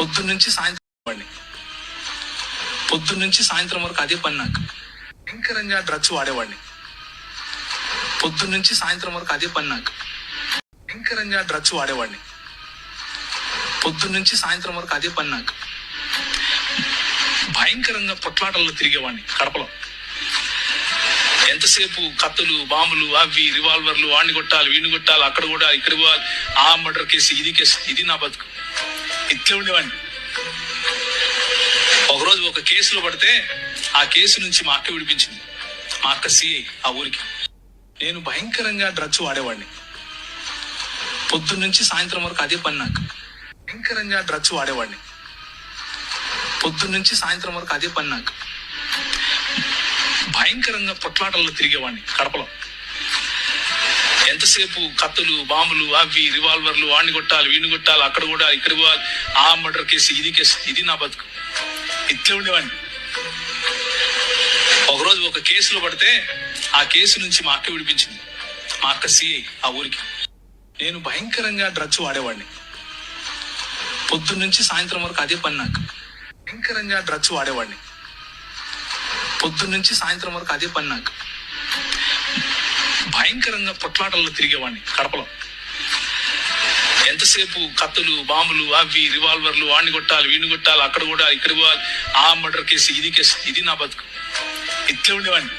పొద్దు నుంచి సాయంత్రం వాడిని పొద్దున్న నుంచి సాయంత్రం వరకు అదే పని నాకు. భయంకరంగా డ్రగ్స్ వాడేవాడిని. పొద్దు నుంచి సాయంత్రం వరకు అదే పని నాకు. భయంకరంగా డ్రగ్స్ వాడేవాడిని. పొద్దు నుంచి సాయంత్రం వరకు అదే పని నాకు. భయంకరంగా పొట్లాటల్లో తిరిగేవాడిని కడపలో. ఎంతసేపు కత్తులు బాంబులు అవి రివాల్వర్లు వాడిని కొట్టాలి వీడిని కొట్టాలి అక్కడ కూడా ఇక్కడ పోవాలి ఆ మర్డర్ కేసు ఇది కేసు ఇది నా బతుకు. ఇట్లే ఉండేవాడిని. ఒకరోజు ఒక కేసులో పడితే ఆ కేసు నుంచి మా అక్క విడిపించింది. మా అక్క సిఐ ఆ ఊరికి. నేను భయంకరంగా డ్రగ్స్ వాడేవాడిని. పొద్దున్న నుంచి సాయంత్రం వరకు అదే పని నాకు. భయంకరంగా డ్రగ్స్ వాడేవాడిని. పొద్దున్న నుంచి సాయంత్రం వరకు అదే పని నాకు. భయంకరంగా పొట్లాటల్లో తిరిగేవాడిని కడపలో. ఎంతసేపు కత్తులు బాంబులు అవి రివాల్వర్లు వాడిని కొట్టాలి వీడిని కొట్టాలి అక్కడ కూడా ఇక్కడ పోవాలి ఆ మర్డర్ కేసు ఇది కేసు ఇది నా బతుకు. ఇట్లే ఉండేవాడిని. ఒకరోజు ఒక కేసులో పడితే ఆ కేసు నుంచి మా అక్క విడిపించింది. మా అక్క సిఐ ఆ ఊరికి. నేను భయంకరంగా డ్రగ్స్ వాడేవాడిని. పొద్దున్న నుంచి సాయంత్రం వరకు అదే పని నాకు. భయంకరంగా డ్రగ్స్ వాడేవాడిని. పొద్దున్న నుంచి సాయంత్రం వరకు అదే పని నాకు. భయంకరంగా పొట్లాటల్లో తిరిగేవాడిని కడపలో. ఎంతసేపు కత్తులు బాంబులు అవి రివాల్వర్లు వాడిని కొట్టాలి వీడిని కొట్టాలి అక్కడ కూడా ఇక్కడ పోవాలి ఆ మర్డర్ కేసు ఇది కేసు ఇది నా బతుకు. ఇట్లే ఉండేవాడిని.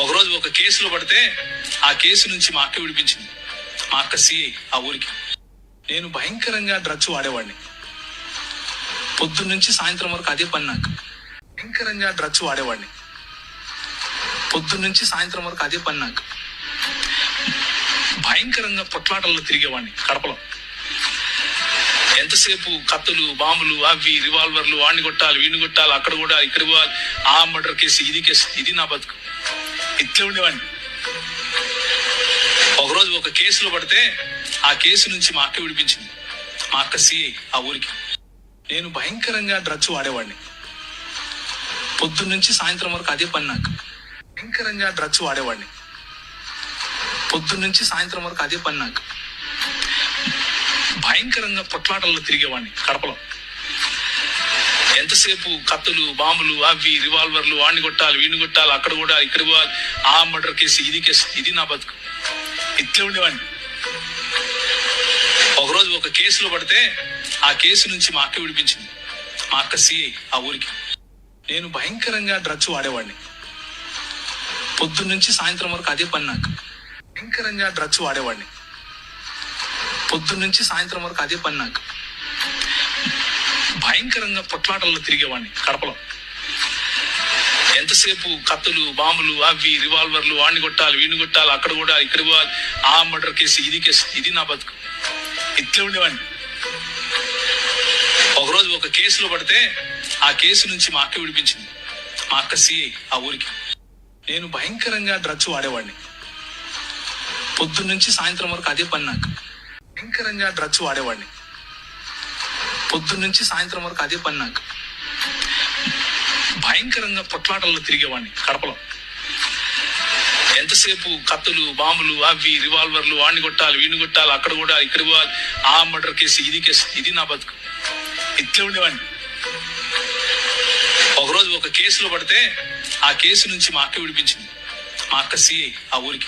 ఒకరోజు ఒక కేసులో పడితే ఆ కేసు నుంచి మా అక్క విడిపించింది. మా అక్క సిఐ ఆ ఊరికి. నేను భయంకరంగా డ్రగ్స్ వాడేవాడిని. పొద్దున్న నుంచి సాయంత్రం వరకు అదే పని నాకు. భయంకరంగా డ్రగ్స్ వాడేవాడిని. పొద్దున్న నుంచి సాయంత్రం వరకు అదే పని నాకు. భయంకరంగా పొట్లాటల్లో తిరిగేవాడిని కడపలో. ఎంతసేపు కత్తులు బాంబులు అవి రివాల్వర్లు వాడిని కొట్టాలి వీడిని కొట్టాలి అక్కడ కూడా ఇక్కడ పోవాలి ఆ మర్డర్ కేసు ఇది కేసు ఇది నా బతుకు. ఇట్లే ఉండేవాడిని. ఒకరోజు ఒక కేసులో పడితే ఆ కేసు నుంచి మా అక్క విడిపించింది. మా అక్క సిఐ ఆ ఊరికి. నేను భయంకరంగా డ్రగ్స్ వాడేవాడిని. పొద్దున్న నుంచి సాయంత్రం వరకు అదే పని నాకు. భయంకరంగా డ్రగ్స్ వాడేవాడిని. పొద్దున్న నుంచి సాయంత్రం వరకు అదే పని నాకు. భయంకరంగా పొట్లాటల్లో తిరిగేవాడిని కడపలో. ఎంతసేపు కత్తులు బాంబులు అవి రివాల్వర్లు వాడిని కొట్టాలి వీడిని కొట్టాలి అక్కడ కూడా ఇక్కడ పోవాలి ఆ మర్డర్ కేసు ఇది కేసు ఇది నా బతుకు. ఇట్లే ఉండేవాడిని. ఒకరోజు ఒక కేసులో పడితే ఆ కేసు నుంచి మా అక్క విడిపించింది. మా అక్క సిఐ ఆ ఊరికి. నేను భయంకరంగా డ్రగ్స్ వాడేవాడిని. పొద్దున్నుంచి సాయంత్రం వరకు అదే పని నాకు. భయంకరంగా డ్రగ్స్ వాడేవాడిని. పొద్దున్నుంచి సాయంత్రం వరకు అదే పని నాకు. భయంకరంగా పొట్లాటల్లో తిరిగేవాడిని కడపలో. ఎంతసేపు కత్తులు బాంబులు అవి రివాల్వర్లు వాడిని కొట్టాలి వీడిని కొట్టాలి అక్కడ కూడా ఇక్కడ పోవాలి ఆ మర్డర్ కేసు ఇది కేసు ఇది నా బతుకు. ఇట్లే ఉండేవాడిని. ఒకరోజు ఒక కేసులో పడితే ఆ కేసు నుంచి మా అక్క విడిపించింది. మా అక్క సిఐ ఆ ఊరికి. నేను భయంకరంగా డ్రగ్స్ వాడేవాడిని. పొద్దున్న నుంచి సాయంత్రం వరకు అదే పని నాకు. భయంకరంగా డ్రగ్స్ వాడేవాడిని. పొద్దున్న నుంచి సాయంత్రం వరకు అదే పని నాకు. భయంకరంగా పొట్లాటల్లో తిరిగేవాడిని కడపలో. ఎంతసేపు కత్తులు బాంబులు అవి రివాల్వర్లు వాడిని కొట్టాలి వీడిని కొట్టాలి అక్కడ కూడా ఇక్కడ పోవాలి ఆ మర్డర్ కేసు ఇది కేసు ఇది నా బతుకు. ఇట్లే ఉండేవాడిని. కేసులో పడితే ఆ కేసు నుంచి మా అక్క విడిపించింది. మా అక్క సిఐ ఆ ఊరికి.